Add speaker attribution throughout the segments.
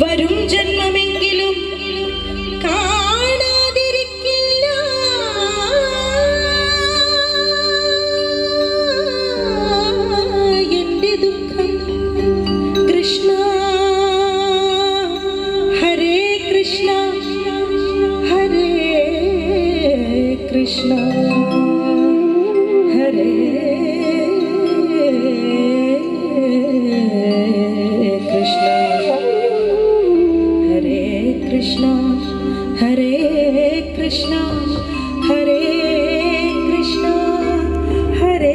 Speaker 1: വരും ജന്മമെങ്കിലും കാണാതിരിക്കില്ല. എന്റെ ദുഃഖം കൃഷ്ണ ഹരേ കൃഷ്ണ ഹരേ കൃഷ്ണ. ഹരേ കൃഷ്ണ ഹരേ കൃഷ്ണ ഹരേ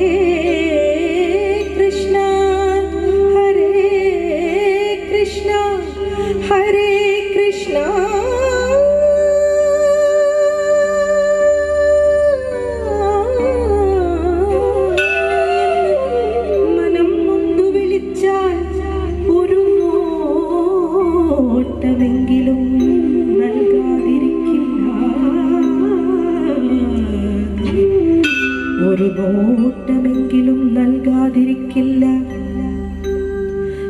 Speaker 1: കൃഷ്ണ ഹരേ കൃഷ്ണ ഹരേ കൃഷ്ണ. ഒരു നോട്ടമെങ്കിലും നൽകാതിരിക്കില്ല.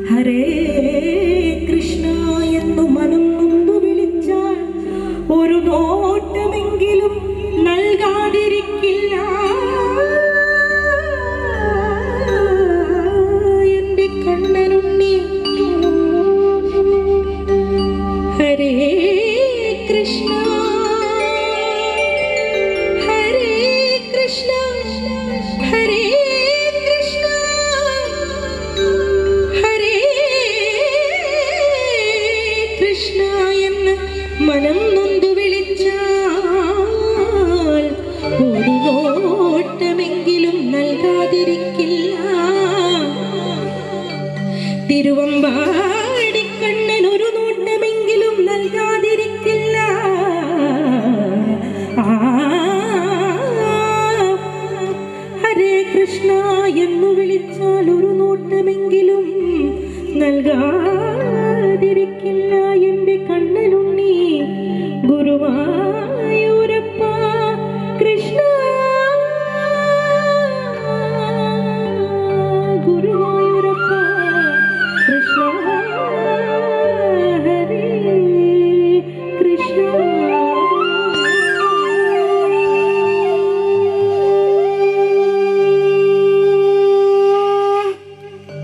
Speaker 1: ഹരേ കൃഷ്ണ എന്നു മനം നൊന്നു വിളിച്ചാൽ ഒരു നോട്ടമെങ്കിലും നൽകാതിരിക്കില്ല. എന്റെ കണ്ണനുണ്ണി ഹരേ കൃഷ്ണ. ആടിക്കണ്ണൻ ഒരു ഹരേ കൃഷ്ണ എന്ന് വിളിച്ചാൽ ഒരു നോട്ടമെങ്കിലും നൽകാ